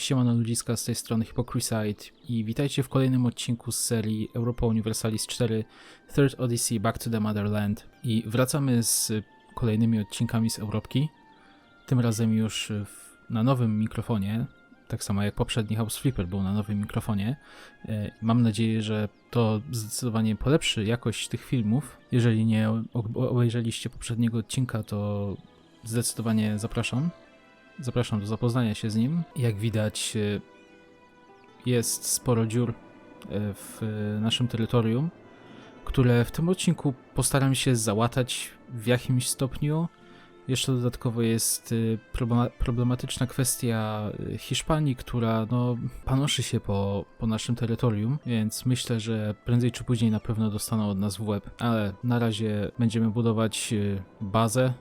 Siemano ludziska z tej strony Hypocrisite i witajcie w kolejnym odcinku z serii Europa Universalis 4 Third Odyssey Back to the Motherland i wracamy z kolejnymi odcinkami z Europki, tym razem już w, na nowym mikrofonie, tak samo jak poprzedni House Flipper był na nowym mikrofonie. E, Mam nadzieję, że to zdecydowanie polepszy jakość tych filmów. Jeżeli nie obejrzeliście poprzedniego odcinka, to zdecydowanie zapraszam. Zapraszam do zapoznania się z nim. Jak widać, e, jest sporo dziur e, w naszym terytorium, które w tym odcinku postaram się załatać w jakimś stopniu. Jeszcze dodatkowo jest e, problema- problematyczna kwestia Hiszpanii, która no, panoszy się po, po naszym terytorium, więc myślę, że prędzej czy później na pewno dostaną od nas w łeb. Ale na razie będziemy budować bazę,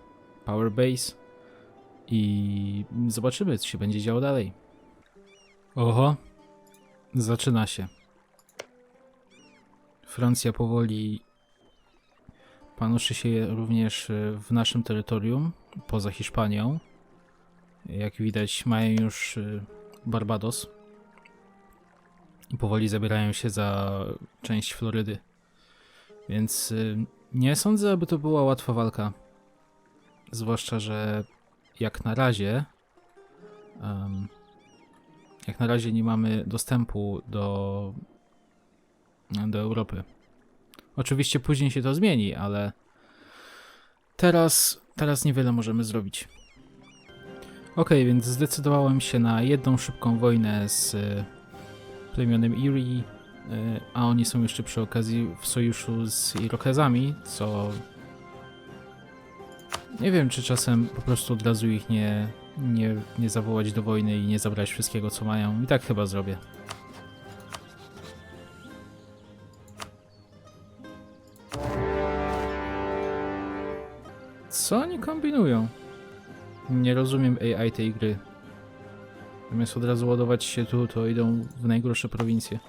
power base, i zobaczymy, co się będzie działo dalej. Oho, zaczyna się. Francja powoli panoszy się również w naszym terytorium, poza Hiszpanią. Jak widać, mają już e, Barbados powoli zabierają się za część Florydy. Więc e, nie sądzę, aby to była łatwa walka. Zwłaszcza, że jak na razie em, jak na razie nie mamy dostępu do do Europy. Oczywiście później się to zmieni, ale teraz teraz niewiele możemy zrobić. Ok, więc zdecydowałem się na jedną szybką wojnę z e, plemionem Erie, e, a oni są jeszcze przy okazji w sojuszu z Irokezami, co nie wiem, czy czasem po prostu od razu ich nie, nie, nie zawołać do wojny i nie zabrać wszystkiego, co mają. I tak chyba zrobię. Co oni kombinują? Nie rozumiem AI tej gry. Zamiast od razu ładować się tu, to idą w najgorsze prowincje.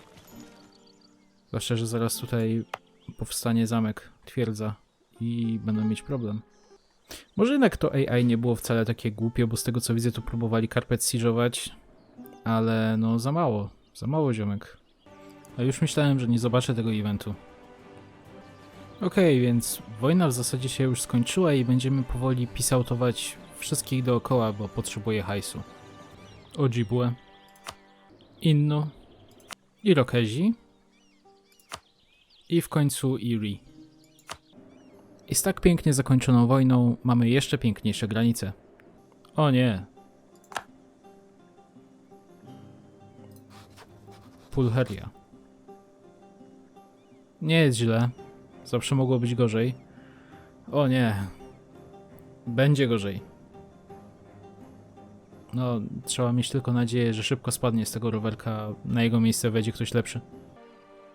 Zwłaszcza, że zaraz tutaj powstanie zamek, twierdza i będą mieć problem. Może jednak to AI nie było wcale takie głupie, bo z tego co widzę, to próbowali karpet siege'ować, ale no za mało, za mało ziomek. A już myślałem, że nie zobaczę tego eventu. Okej, więc wojna w zasadzie się już skończyła i będziemy powoli pisautować wszystkich dookoła, bo potrzebuję hajsu. Ojibwe, Innu, Irokezi i w końcu Erie. I z tak pięknie zakończoną wojną mamy jeszcze piękniejsze granice. O nie. Pulcheria. Nie jest źle. Zawsze mogło być gorzej. O nie. Będzie gorzej. No, trzeba mieć tylko nadzieję, że szybko spadnie z tego rowerka, na jego miejsce wejdzie ktoś lepszy.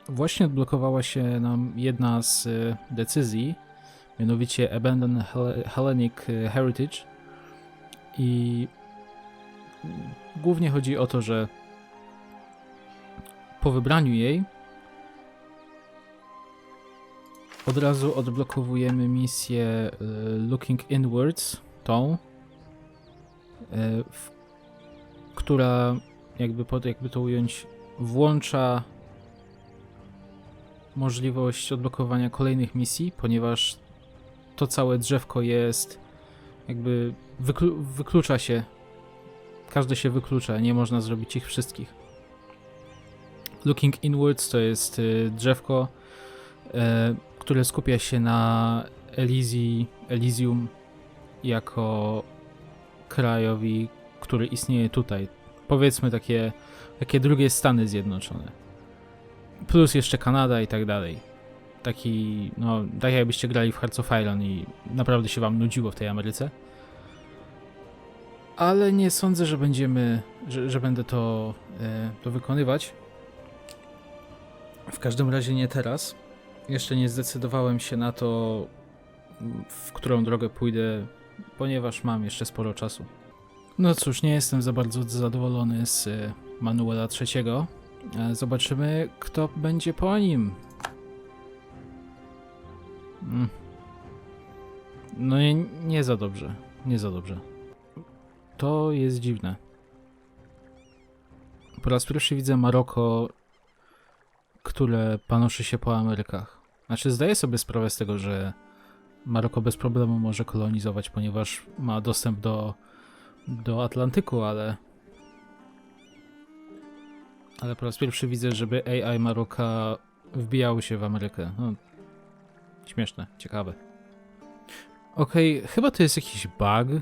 Właśnie odblokowała się nam jedna z y, decyzji, mianowicie Abandon Hel- Hellenic e, Heritage. I głównie chodzi o to, że po wybraniu jej od razu odblokowujemy misję e, Looking Inwards, tą, e, która jakby, pod, jakby to ująć włącza możliwość odblokowania kolejnych misji, ponieważ to całe drzewko jest jakby wyklu wyklucza się. Każde się wyklucza, nie można zrobić ich wszystkich. Looking Inwards to jest y, drzewko, e, które skupia się na Elizji, Elysium jako krajowi, który istnieje tutaj. Powiedzmy takie, takie drugie Stany Zjednoczone. Plus jeszcze Kanada i tak dalej taki, no, tak jakbyście grali w Hearts of Iron i naprawdę się wam nudziło w tej Ameryce. Ale nie sądzę, że będziemy, że, że będę to, e, to wykonywać. W każdym razie nie teraz. Jeszcze nie zdecydowałem się na to, w którą drogę pójdę, ponieważ mam jeszcze sporo czasu. No cóż, nie jestem za bardzo zadowolony z e, Manuela III. E, Zobaczymy, kto będzie po nim. Mm. No nie, nie za dobrze. Nie za dobrze. To jest dziwne. po raz pierwszy widzę Maroko, które panoszy się po Amerykach. Znaczy, zdaję sobie sprawę z tego, że Maroko bez problemu może kolonizować, ponieważ ma dostęp do, do Atlantyku, ale. Ale po raz pierwszy widzę, żeby AI Maroka wbijały się w Amerykę. No, śmieszne, ciekawe. Okej, chyba to jest jakiś bug,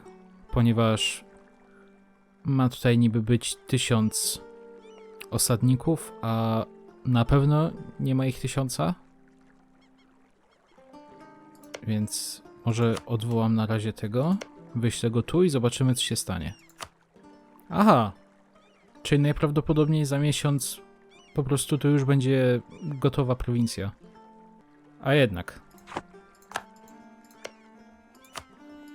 ponieważ ma tutaj niby być tysiąc osadników, a na pewno nie ma ich tysiąca. Więc może odwołam na razie tego, wyślę go tu i zobaczymy, co się stanie. Aha, czyli najprawdopodobniej za miesiąc po prostu to już będzie gotowa prowincja. A jednak.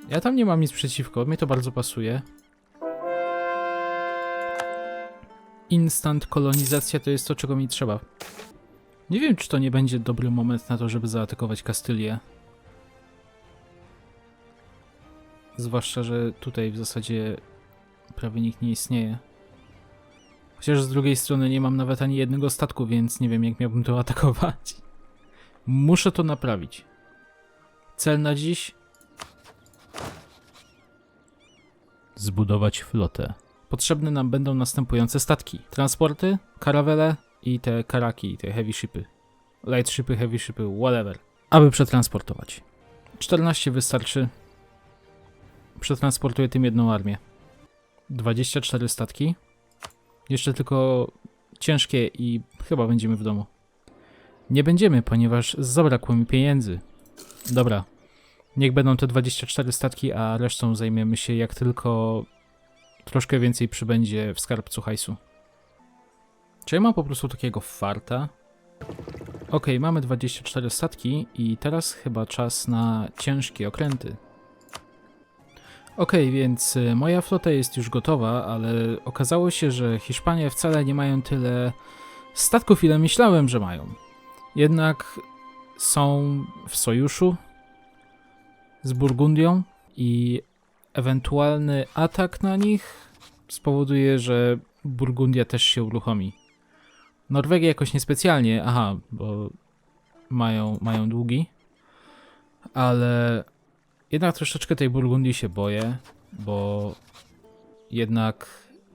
Ja tam nie mam nic przeciwko, mnie to bardzo pasuje. Instant kolonizacja to jest to, czego mi trzeba. Nie wiem, czy to nie będzie dobry moment na to, żeby zaatakować Kastylię. Zwłaszcza, że tutaj w zasadzie prawie nikt nie istnieje. Chociaż z drugiej strony nie mam nawet ani jednego statku, więc nie wiem, jak miałbym to atakować. Muszę to naprawić. Cel na dziś? Zbudować flotę. Potrzebne nam będą następujące statki. Transporty, karawele i te karaki, te heavy shipy. Light shipy, heavy shipy, whatever. Aby przetransportować. 14 wystarczy. Przetransportuję tym jedną armię. 24 statki. Jeszcze tylko ciężkie i chyba będziemy w domu. Nie będziemy, ponieważ zabrakło mi pieniędzy. Dobra. Niech będą te 24 statki, a resztą zajmiemy się jak tylko troszkę więcej przybędzie w skarbcu hajsu. Czy ja mam po prostu takiego farta? Ok, mamy 24 statki i teraz chyba czas na ciężkie okręty. Ok, więc y, moja flota jest już gotowa, ale okazało się, że Hiszpanie wcale nie mają tyle statków, ile myślałem, że mają. Jednak są w sojuszu z Burgundią i ewentualny atak na nich spowoduje, że Burgundia też się uruchomi. Norwegia jakoś niespecjalnie, aha, bo mają, mają długi, ale jednak troszeczkę tej Burgundii się boję, bo jednak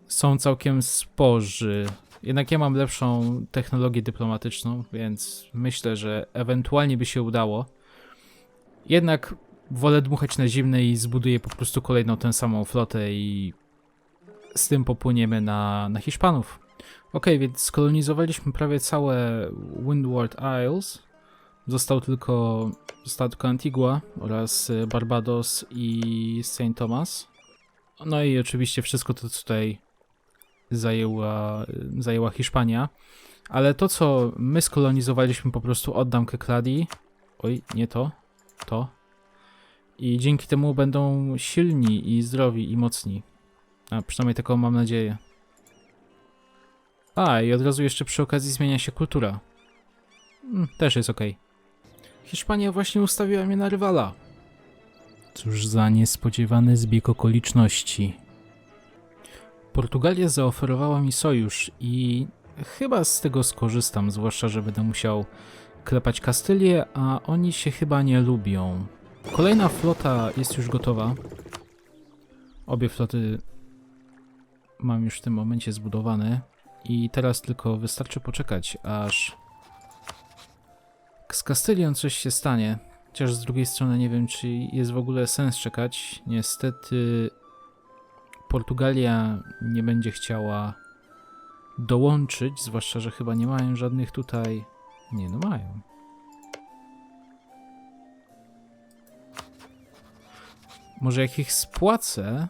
są całkiem sporzy. Jednak ja mam lepszą technologię dyplomatyczną, więc myślę, że ewentualnie by się udało. Jednak wolę dmuchać na zimne i zbuduję po prostu kolejną tę samą flotę i z tym popłyniemy na, na Hiszpanów. Ok, więc skolonizowaliśmy prawie całe Windward Isles. Został tylko, tylko Antigua oraz y, Barbados i St. Thomas. No i oczywiście wszystko to, tutaj zajęła, zajęła Hiszpania. Ale to, co my skolonizowaliśmy, po prostu oddam Kekladi. Oj, nie to. To. I dzięki temu będą silni i zdrowi i mocni. A przynajmniej taką mam nadzieję. A, i od razu jeszcze przy okazji zmienia się kultura. Mm, też jest ok. Hiszpania właśnie ustawiła mnie na rywala. Cóż za niespodziewany zbieg okoliczności. Portugalia zaoferowała mi sojusz i chyba z tego skorzystam, zwłaszcza, że będę musiał klepać Kastylię, a oni się chyba nie lubią. Kolejna flota jest już gotowa. Obie floty mam już w tym momencie zbudowane i teraz tylko wystarczy poczekać, aż z Kastylią coś się stanie. Chociaż z drugiej strony nie wiem, czy jest w ogóle sens czekać. Niestety Portugalia nie będzie chciała dołączyć, zwłaszcza, że chyba nie mają żadnych tutaj... Nie, no mają. Może jak ich spłacę,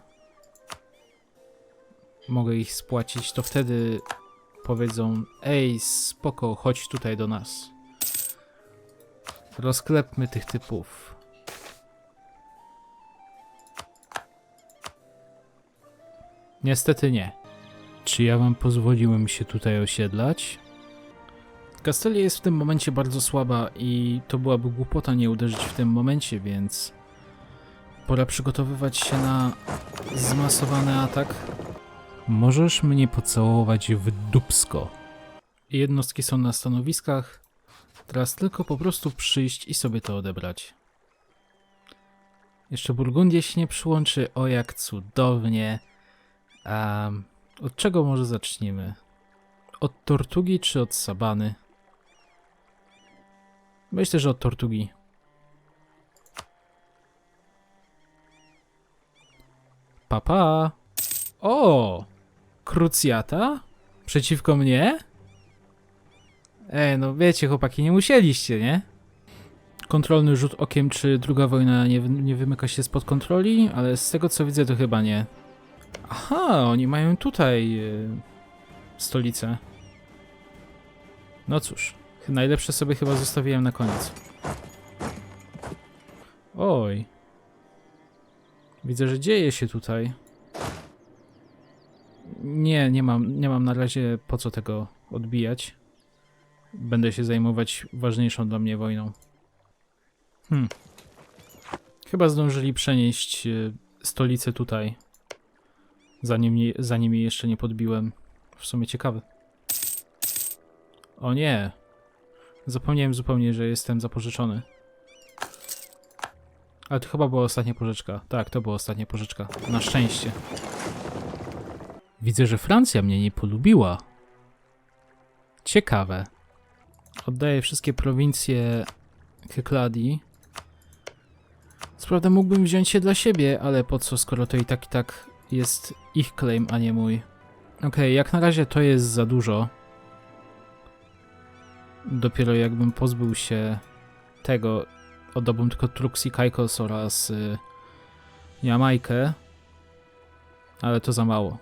mogę ich spłacić, to wtedy powiedzą: Ej, spoko, chodź tutaj do nas. Rozklepmy tych typów. Niestety nie. Czy ja wam pozwoliłem się tutaj osiedlać? Kastelia jest w tym momencie bardzo słaba i to byłaby głupota nie uderzyć w tym momencie, więc pora przygotowywać się na zmasowany atak. Możesz mnie pocałować w dupsko. Jednostki są na stanowiskach. Teraz tylko po prostu przyjść i sobie to odebrać. Jeszcze Burgundia się nie przyłączy. O, jak cudownie. A od czego może zaczniemy? Od Tortugi czy od Sabany? Myślę, że od Tortugi. Papa. O! Krucjata? Przeciwko mnie? Ej, no wiecie, chłopaki, nie musieliście, nie? Kontrolny rzut okiem, czy druga wojna nie, nie wymyka się spod kontroli, ale z tego co widzę, to chyba nie. Aha, oni mają tutaj e, stolicę. No cóż, najlepsze sobie chyba zostawiłem na koniec. Oj. Widzę, że dzieje się tutaj. Nie, nie mam, nie mam na razie po co tego odbijać. Będę się zajmować ważniejszą dla mnie wojną. Hmm. Chyba zdążyli przenieść e, stolicę tutaj. Zanim, zanim jej jeszcze nie podbiłem. W sumie ciekawe. O nie. Zapomniałem zupełnie, że jestem zapożyczony. Ale to chyba była ostatnia pożyczka. Tak, to była ostatnia pożyczka. Na szczęście. Widzę, że Francja mnie nie polubiła. Ciekawe. Oddaję wszystkie prowincje Kykladii. Co prawda mógłbym wziąć się dla siebie, ale po co, skoro to i tak i tak jest ich claim, a nie mój. Okej, jak na razie to jest za dużo. Dopiero jakbym pozbył się tego, oddałbym tylko Trux i Kaikos oraz y, Jamajkę, ale to za mało.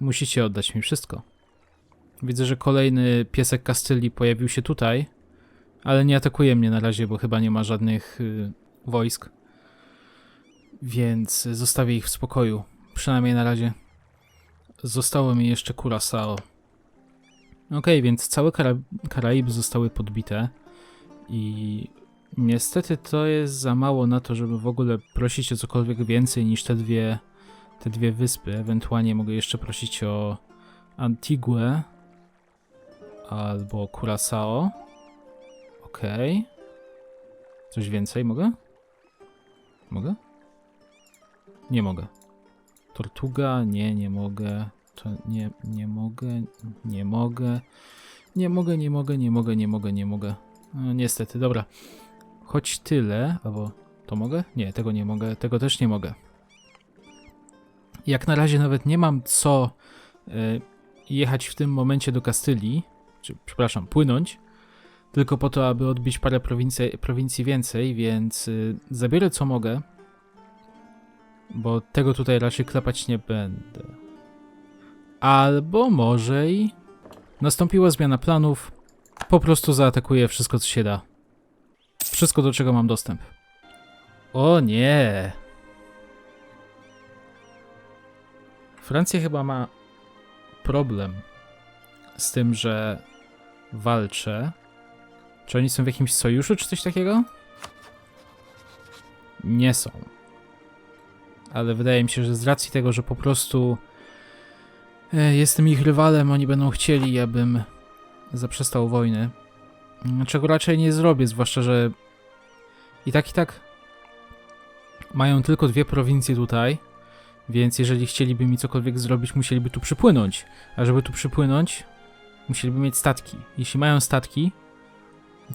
Musicie oddać mi wszystko. Widzę, że kolejny piesek Kastylii pojawił się tutaj, ale nie atakuje mnie na razie, bo chyba nie ma żadnych y, wojsk. Więc zostawię ich w spokoju. Przynajmniej na razie. Zostało mi jeszcze Curaçao. Okej, więc całe Kara zostały podbite i niestety to jest za mało na to, żeby w ogóle prosić o cokolwiek więcej niż te dwie, te dwie wyspy. Ewentualnie mogę jeszcze prosić o Antigua albo Curaçao. Okej. Coś więcej mogę? Mogę? Nie mogę. Tortuga? Nie, nie mogę. To nie, nie mogę. Nie mogę. Nie mogę, nie mogę, nie mogę, nie mogę, nie mogę. No, niestety, dobra. Choć tyle, albo to mogę? Nie, tego nie mogę, tego też nie mogę. Jak na razie nawet nie mam co y, jechać w tym momencie do Kastylii, czy przepraszam, płynąć, tylko po to, aby odbić parę prowincji, prowincji więcej, więc y, zabiorę co mogę, bo tego tutaj raczej klepać nie będę. Albo może i nastąpiła zmiana planów, po prostu zaatakuję wszystko co się da. Wszystko do czego mam dostęp. O nie! Francja chyba ma problem z tym, że walczę. Czy oni są w jakimś sojuszu, czy coś takiego? Nie są. Ale wydaje mi się, że z racji tego, że po prostu e, jestem ich rywalem, oni będą chcieli, abym zaprzestał wojny. Czego raczej nie zrobię, zwłaszcza, że i tak, i tak mają tylko dwie prowincje tutaj, więc jeżeli chcieliby mi cokolwiek zrobić, musieliby tu przypłynąć. A żeby tu przypłynąć, musieliby mieć statki. Jeśli mają statki,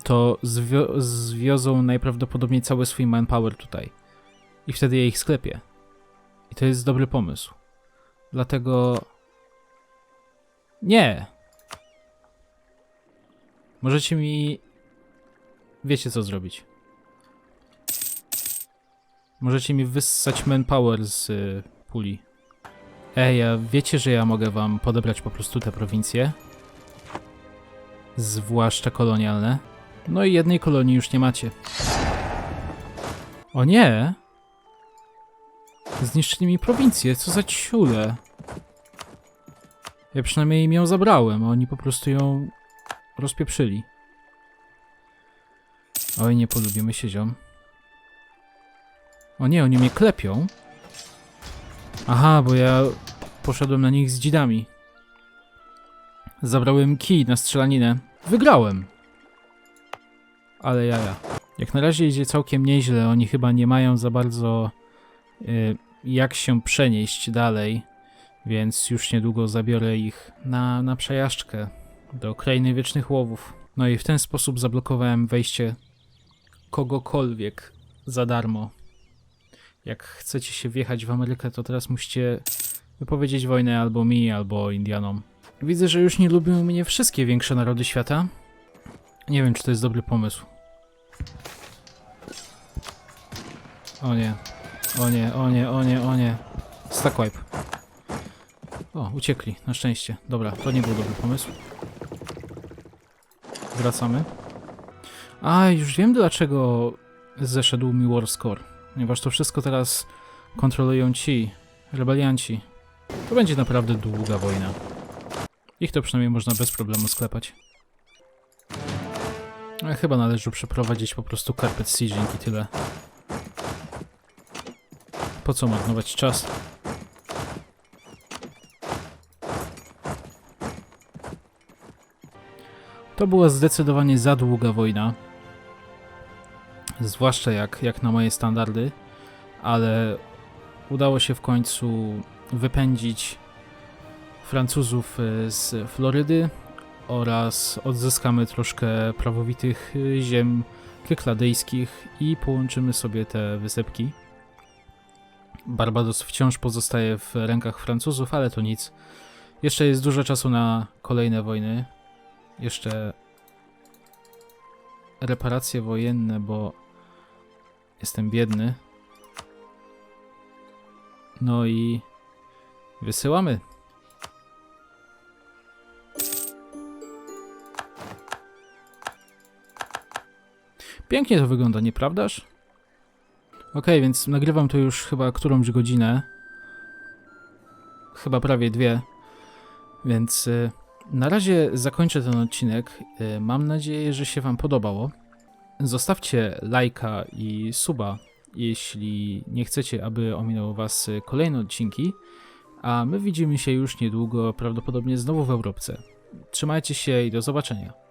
to zwio- zwiozą najprawdopodobniej cały swój manpower tutaj. I wtedy ja ich sklepię. I to jest dobry pomysł. Dlatego. Nie! Możecie mi. Wiecie co zrobić. Możecie mi wyssać manpower z y, puli. Ej, a wiecie, że ja mogę wam podebrać po prostu te prowincje? Zwłaszcza kolonialne. No i jednej kolonii już nie macie. O nie! Zniszczyli mi prowincję, co za ciule. Ja przynajmniej im ją zabrałem, a oni po prostu ją rozpieprzyli. Oj, nie polubimy się, ziom. O nie, oni mnie klepią. Aha, bo ja poszedłem na nich z dzidami. Zabrałem kij na strzelaninę. Wygrałem! Ale jaja. Jak na razie idzie całkiem nieźle, oni chyba nie mają za bardzo y, jak się przenieść dalej, więc już niedługo zabiorę ich na, na przejażdżkę do Krainy Wiecznych Łowów. No i w ten sposób zablokowałem wejście kogokolwiek za darmo. Jak chcecie się wjechać w Amerykę, to teraz musicie wypowiedzieć wojnę albo mi, albo Indianom. Widzę, że już nie lubią mnie wszystkie większe narody świata. Nie wiem, czy to jest dobry pomysł. O nie. O nie, o nie, o nie, o nie. Stack wipe. O, uciekli, na szczęście. Dobra, to nie był dobry pomysł. Wracamy. A, już wiem dlaczego zeszedł mi War Score. Ponieważ to wszystko teraz kontrolują ci, rebelianci. To będzie naprawdę długa wojna. Ich to przynajmniej można bez problemu sklepać. A chyba należy przeprowadzić po prostu carpet sieging i tyle. Po co marnować czas? To była zdecydowanie za długa wojna. Zwłaszcza jak, jak na moje standardy, ale udało się w końcu wypędzić Francuzów e, z Florydy oraz odzyskamy troszkę prawowitych e, ziem kykladyjskich i połączymy sobie te wysepki. Barbados wciąż pozostaje w rękach Francuzów, ale to nic. Jeszcze jest dużo czasu na kolejne wojny. Jeszcze reparacje wojenne, bo jestem biedny. No i wysyłamy. Pięknie to wygląda, nieprawdaż? Okej, więc nagrywam to już chyba którąś godzinę. Chyba prawie dwie. Więc y, na razie zakończę ten odcinek. Y, mam nadzieję, że się Wam podobało. Zostawcie lajka i suba, jeśli nie chcecie, aby ominęły Was y, kolejne odcinki. A my widzimy się już niedługo, prawdopodobnie znowu w Europce. Trzymajcie się i do zobaczenia.